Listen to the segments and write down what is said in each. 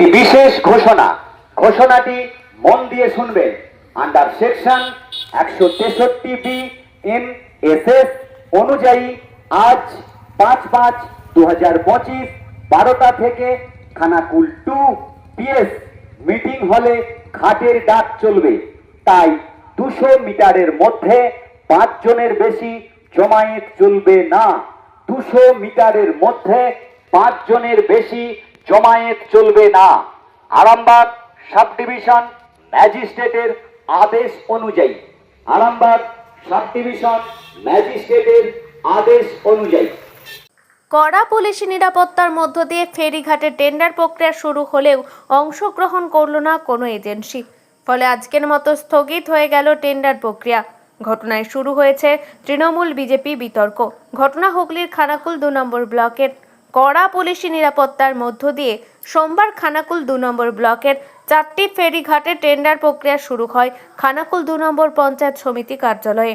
একটি বিশেষ ঘোষণা। ঘোষণাটি মন দিয়ে শুনবেন। আন্ডার সেকশন একশো তেষট্টি বি এম এস এস অনুযায়ী আজ পাঁচ পাঁচ দু হাজার পঁচিশ বারোটা থেকে খানাকুল টু পিএস মিটিং হলে ঘাটের ডাক চলবে। তাই দুশো মিটারের মধ্যে পাঁচ জনের বেশি জমায়েত চলবে না। দুশো মিটারের মধ্যে পাঁচ জনের বেশি জমায়েত চলবে না। আরামবাগ সাব ডিভিশন ম্যাজিস্ট্রেটের আদেশ অনুযায়ী। আরামবাগ সাব ডিভিশন ম্যাজিস্ট্রেটের আদেশ অনুযায়ী। কড়া পুলিশি নিরাপত্তার মধ্য দিয়ে ফেরিঘাটে টেন্ডার প্রক্রিয়া শুরু হলেও অংশগ্রহণ করল না কোনো এজেন্সি। ফলে আজকের মতো স্থগিত হয়ে গেল টেন্ডার প্রক্রিয়া। ঘটনায় শুরু হয়েছে তৃণমূল বিজেপি বিতর্ক। ঘটনা হুগলির খানাকুল দু নম্বর ব্লকের। কড়া পুলিশি নিরাপত্তার মধ্য দিয়ে সোমবার খানাকুল দু নম্বর ব্লকের চারটি ফেরিঘাটে টেন্ডার প্রক্রিয়া শুরু হয় খানাকুল দু নম্বর পঞ্চায়েত সমিতি কার্যালয়ে।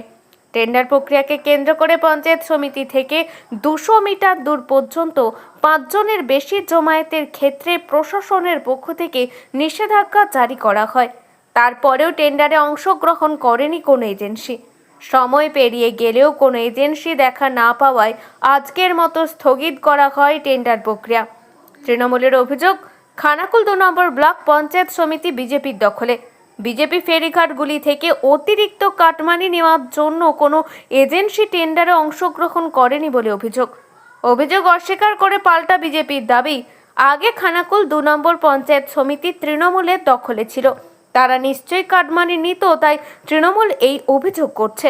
টেন্ডার প্রক্রিয়াকে কেন্দ্র করে পঞ্চায়েত সমিতি থেকে দুশো মিটার দূর পর্যন্ত পাঁচজনের বেশি জমায়েতের ক্ষেত্রে প্রশাসনের পক্ষ থেকে নিষেধাজ্ঞা জারি করা হয়। তারপরেও টেন্ডারে অংশগ্রহণ করেনি কোনো এজেন্সি। সময় পেরিয়ে গেলেও কোনো এজেন্সি দেখা না পাওয়ায় আজকের মতো স্থগিত করা হয় টেন্ডার প্রক্রিয়া। তৃণমূলের অভিযোগ, খানাকুল দু নম্বর ব্লক পঞ্চায়েত সমিতি বিজেপির দখলে। বিজেপি ফেরিঘাটগুলি থেকে অতিরিক্ত কাটমানি নেওয়ার জন্য কোনো এজেন্সি টেন্ডারে অংশগ্রহণ করেনি বলে অভিযোগ। অভিযোগ অস্বীকার করে পাল্টা বিজেপির দাবি, আগে খানাকুল দু নম্বর পঞ্চায়েত সমিতি তৃণমূলের দখলে ছিল। তারা নিশ্চয়ই কাটমানি নিত, তাই তৃণমূল এই অভিযোগ করছে।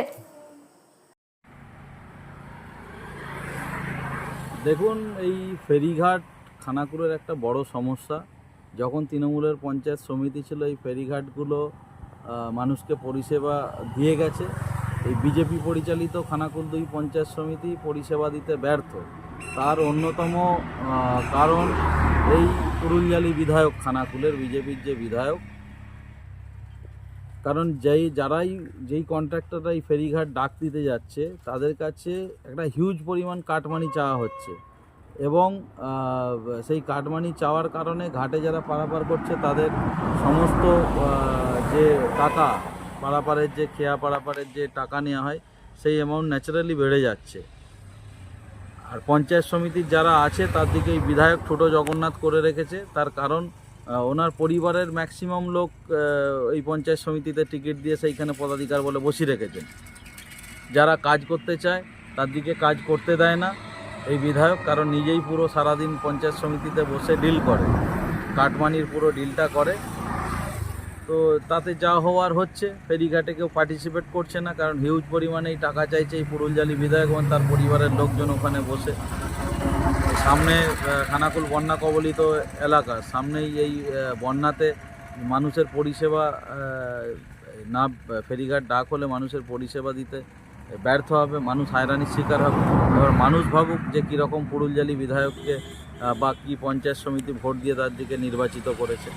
দেখুন, এই ফেরিঘাট খানাকুলের একটা বড় সমস্যা। যখন তৃণমূলের পঞ্চায়েত সমিতি ছিল, এই ফেরিঘাটগুলো মানুষকে পরিষেবা দিয়ে গেছে। এই বিজেপি পরিচালিত খানাকুল দুই পঞ্চায়েত সমিতি পরিষেবা দিতে ব্যর্থ। তার অন্যতম কারণ এই পুরুলিয়ালি বিধায়ক, খানাকুলের বিজেপির যে বিধায়ক কারণ যেই, যারাই, যেই কন্ট্রাক্টররা এই ফেরিঘাট ডাক দিতে যাচ্ছে, তাদের কাছে একটা হিউজ পরিমাণ কাটমানি চাওয়া হচ্ছে। এবং সেই কাটমানি চাওয়ার কারণে ঘাটে যারা পারাপার করছে, তাদের সমস্ত যে টাকা, পারাপারের যে খেয়া, পারাপারের যে টাকা নেওয়া হয়, সেই অ্যামাউন্ট ন্যাচারালি বেড়ে যাচ্ছে। আর পঞ্চায়েত সমিতির যারা আছে, তার দিকে এই বিধায়ক ছোটো জগন্নাথ করে রেখেছে। তার কারণ ওনার পরিবারের ম্যাক্সিমাম লোক এই পঞ্চায়েত সমিতিতে টিকিট দিয়ে সেইখানে পদাধিকার বলে বসিয়ে রেখেছেন। যারা কাজ করতে চায়, তার দিকে কাজ করতে দেয় না এই বিধায়ক, কারণ নিজেই পুরো সারাদিন পঞ্চায়েত সমিতিতে বসে ডিল করে। কাটমানির পুরো ডিলটা করে। তো তাতে যা হওয়ার হচ্ছে, ফেরিঘাটে কেউ পার্টিসিপেট করছে না, কারণ হিউজ পরিমাণেই টাকা চাইছে এই পুরুলজালি বিধায়ক এবং তার পরিবারের লোকজন ওখানে বসে। সামনে খানাকুল বন্যা কবলিত এলাকা, সামনেই এই বন্যাতে মানুষের পরিষেবা না, ফেরিঘাট ডাক হলে মানুষের পরিষেবা দিতে ব্যর্থ হবে, মানুষ হয়রানির শিকার হবে। এবার মানুষ ভাবুক যে কীরকম পুরুলজালি বিধায়ককে বা কী পঞ্চায়েত সমিতি ভোট দিয়ে তার দিকে নির্বাচিত করেছে।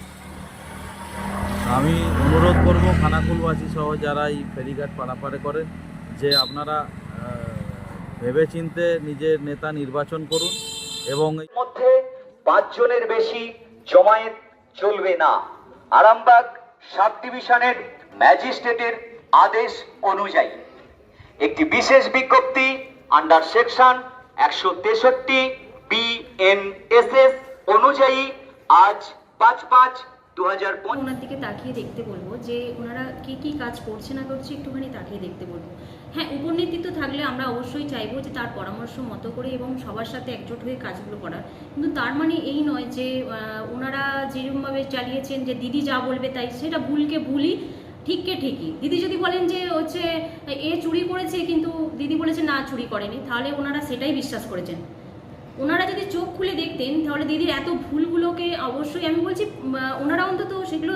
আমি অনুরোধ করব খানাকুলবাসী সহ যারা এই ফেরিঘাট পারাপারে করেন, যে আপনারা ভেবেচিন্তে নিজের নেতা নির্বাচন করুন। এবং মধ্যে পাঁচ জনের বেশি জমায়েত চলবে না। আরামবাগ সাব ডিভিশনের ম্যাজিস্ট্রেটের আদেশ অনুযায়ী। একটি বিশেষ বিজ্ঞপ্তি, আন্ডার সেকশন একশো তেষট্টি বিএনএসএস অনুযায়ী আজ পাঁচ পাঁচ দু হাজার ওনার দিকে তাকিয়ে দেখতে বলব যে ওনারা কি কি কাজ করছে না করছে একটুখানি তাকিয়ে দেখতে বলব। হ্যাঁ উপনেতৃত্ব থাকলে আমরা অবশ্যই চাইব যে তার পরামর্শ মতো করে এবং সবার সাথে একজোট হয়ে কাজগুলো করার। কিন্তু তার মানে এই নয় যে ওনারা যেরকমভাবে চালিয়েছেন যে দিদি যা বলবে তাই, সেটা ভুলকে ভুলই ঠিককে ঠিকই। দিদি যদি বলেন যে হচ্ছে, এ চুরি করেছে কিন্তু দিদি বলেছে না চুরি করেনি তাহলে ওনারা সেটাই বিশ্বাস করেছেন। ওনারা যদি চোখ খুলে দেখতেন, তাহলে দিদির এত ভুলগুলোকে অবশ্যই আমি বলছি ওনারা অন্তত সেগুলো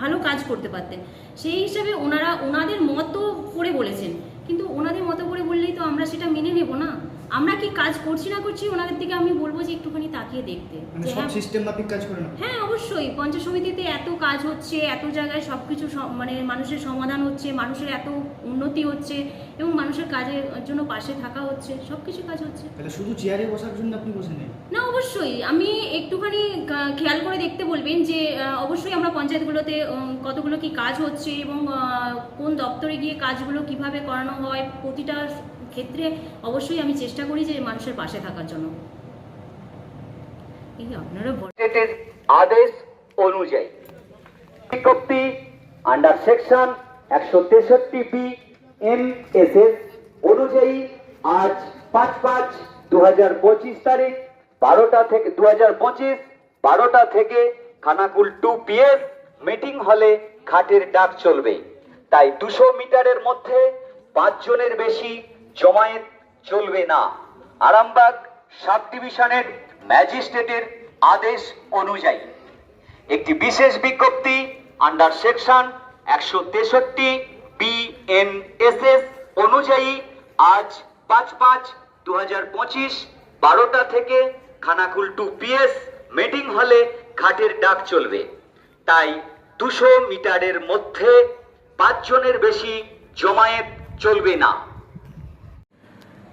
ভালো কাজ করতে পারতেন। সেই হিসাবে ওনারা, ওনাদের মতো করে বলেছেন। কিন্তু ওনাদের মতো করে বললেই তো আমরা সেটা মেনে নেব না। আমরা কি কাজ করছি না করছি ওনাদের দিকে আমি বলব যে একটুখানি তাকিয়ে দেখতে। মানে সব হ্যাঁ, সিস্টেম মাফিক কাজ করে না হ্যাঁ অবশ্যই। পঞ্চায়েত সমিতিতে এত কাজ হচ্ছে এত জায়গায় সব কিছু মানে মানুষের সমাধান হচ্ছে মানুষের এত উন্নতি হচ্ছে এবং মানুষের কাজের জন্য পাশে থাকা হচ্ছে সব কিছু কাজ হচ্ছে। তাহলে শুধু চেয়ারে বসার জন্য আপনি বসে নেই? না অবশ্যই। আমি একটুখানি খেয়াল করে দেখতে বলবেন যে অবশ্যই আমরা পঞ্চায়েতগুলোতে কতগুলো কি কাজ হচ্ছে এবং কোন দপ্তরে গিয়ে কাজগুলো কীভাবে করানো হয় প্রতিটা ক্ষেত্রে অবশ্যই আমি চেষ্টা করি যে মানুষের পাশে থাকার জন্য। আদেশ অনুযায়ী। বিজ্ঞপ্তি আন্ডার সেকশন একশো তেষট্টি এম এস এস অনুযায়ী আজ পাঁচ পাঁচ দু হাজার পঁচিশ তারিখ, বারোটা থেকে দু হাজার পঁচিশ, বারোটা থেকে খানাকুল টু পিএস মিটিং হলে ঘাটের ডাক চলবে। তাই দুশো মিটারের মধ্যে পাঁচজনের বেশি জমায়েত চলবে না। আরামবাগ সাব ডিভিশনের ম্যাজিস্ট্রেটের আদেশ অনুযায়ী। একটি বিশেষ বিজ্ঞপ্তি, আন্ডার সেকশন একশো তেষট্টি বিএনএসএস অনুযায়ী আজ পাঁচ পাঁচ দু হাজার পঁচিশ বারোটা থেকে খানাকুল টু পিএস মিটিং হলে ঘাটের ডাক চলবে। তাই দুশো মিটারের মধ্যে পাঁচজনের বেশি জমায়েত চলবে না।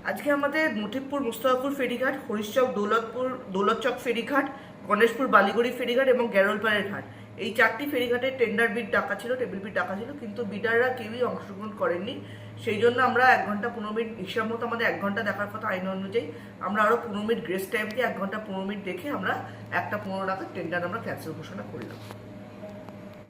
আজকে আমাদের মুঠিবপুর মুস্তাফাপুর ফেরিঘাট, হরিশচক, দৌলতপুর, দৌলতচক ফেরিঘাট, গণেশপুর, বালিগড়ি ফেরিঘাট এবং গ্যারোলপাড়ের ঘাট। এই চারটি ফেরিঘাটের টেন্ডার বিড ডাকা ছিল টেবিল বিড ডাকা ছিল, কিন্তু বিডাররা কেউই অংশগ্রহণ করেননি। সেই জন্য আমরা এক ঘণ্টা পনেরো মিনিট, হিসাব মতো আমাদের এক ঘণ্টা দেখার কথা আইন অনুযায়ী, আমরা আরও পনেরো মিনিট গ্রেস টাইম দিয়ে এক ঘণ্টা পনেরো মিনিট দেখে আমরা একটা পনেরো টাকার টেন্ডার আমরা ক্যান্সেল ঘোষণা করলাম